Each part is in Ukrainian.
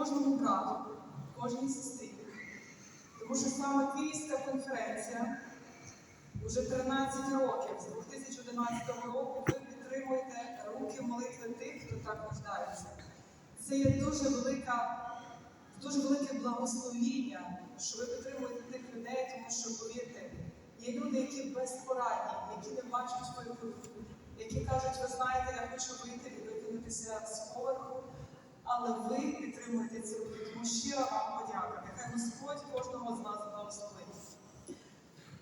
кожному брату, кожній сестрі. Тому що саме Київська конференція вже 13 років, з 2011 року, ви підтримуєте руки молитви тих, хто так нуждається. Це є дуже велика, дуже велике благословіння, що ви підтримуєте тих людей, тому що повірте, є люди, які безпорадні, які не бачать виходу, які кажуть, ви знаєте, я хочу вийти і викинутися з поверху, але ви підтримуєте руки, тому щира вам подяка. Нехай Господь кожного з нас благословить.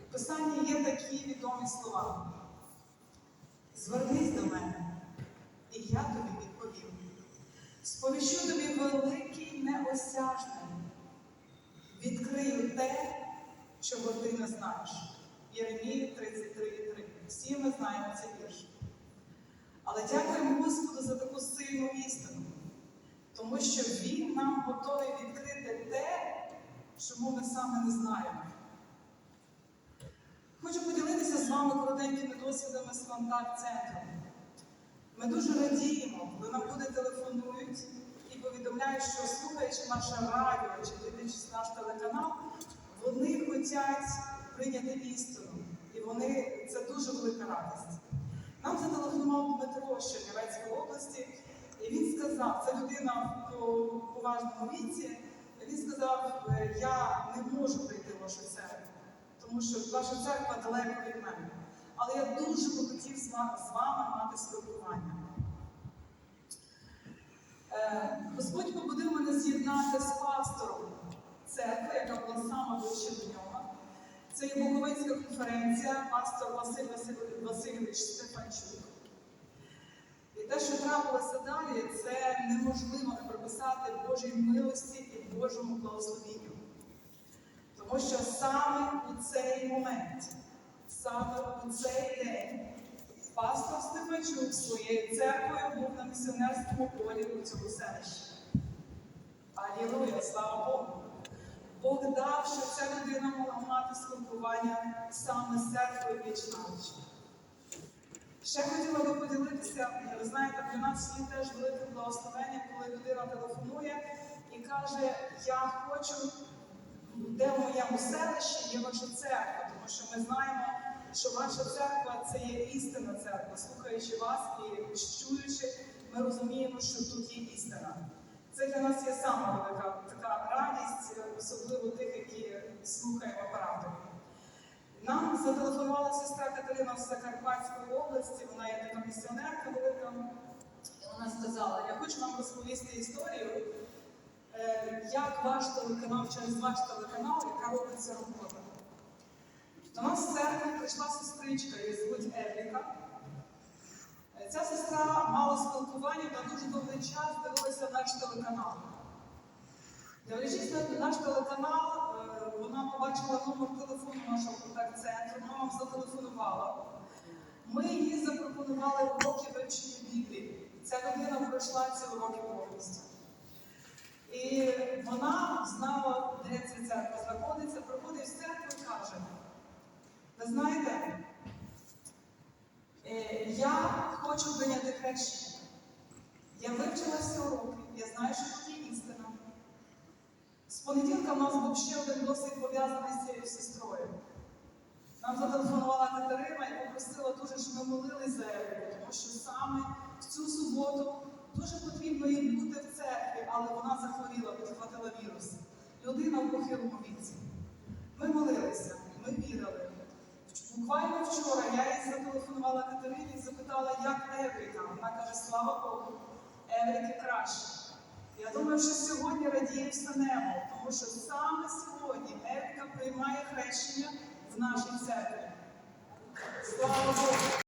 У Писанні є такі відомі слова. Звернись до мене, і я тобі відповім. Сповіщу тобі великий неосяжний. Відкрию те, чого ти не знаєш. Єремія 33,3. Всі ми знаємо цей вірш. Але дякуємо Господу нам готовий відкрити те, чому ми саме не знаємо. Хочу поділитися з вами коротенькими досвідами з контакт-центром. Ми дуже радіємо, коли нам люди телефонують і повідомляють, що слухаючи наше радіо чи дивлячись наш телеканал, вони хочуть прийняти істину. І вони це дуже велика радість. Нам зателефонував Дмитро з Чернівецької області, і він сказав, це людина в поважному віці, він сказав, «Е, я не можу прийти в вашу церкву, тому що ваша церква далеко від мене. Але я дуже би хотів з вами мати спілкування. Е, Господь побудив мене з'єднати з пастором церкви, яка була саме ближче до нього. Це є Буковинська конференція, пастор Василь- Васильович Стефанчук. І те, що трапилося далі, це неможливо не приписати Божій милості і Божому благословенню. Тому що саме у цей момент, саме у цей день, пастор Стефанчук своєю церквою був на місіонерському полі у цьому селищі. Алілуя, слава Богу! Бог дав, що ця людина могла мати спілкування саме з церквою віч навіч. Ще хотіла би поділитися, ви знаєте, для нас є теж велике благословення, людина телефонує і каже, я хочу, де в моєму селищі є ваша церква, тому що ми знаємо, що ваша церква це є істинна церква. Слухаючи вас і чуючи, ми розуміємо, що тут є істина. Це для нас є сама велика така радість, особливо тих, які слухаємо правду. Нам зателефонувала сестра Катерина з Закарпатської області, вона є така місіонерка велика. Вона сказала: я хочу вам розповісти історію, е, як ваш телеканал, через ваш телеканал, яка робиться робота. До нас в церкві прийшла сестричка, її звуть Евріка. Е, Ця сестра мала спілкування та дуже довгий час дивилася наш телеканал. Дивлячись на наш телеканал, е, вона побачила номер телефону нашого контакт-центру, нам зателефонувала. Ми їй запропонували уроки вивчення пройшла ці уроки повністю. І вона знала, де ця церква знаходиться, приходить в церкву і каже: ви знаєте, е, я хочу прийняти хрещення. Я вивчила всі уроки, я знаю, що тут є істина. З понеділка в нас був ще один досвід пов'язаний з цією сестрою. Нам зателефонувала Катерина і попросила дуже, щоб ми молились за Евіку, тому що саме дуже потрібно їй бути в церкві, але вона захворіла, підхватила вірус. Людина в похилому віці. Ми молилися, ми вірили. Буквально вчора я їй зателефонувала Катерині і запитала, як Евріка. Вона каже, слава Богу, Евріки краще. Я думаю, що сьогодні радіє все небо, тому що саме сьогодні Евріка приймає хрещення в нашій церкві. Слава Богу!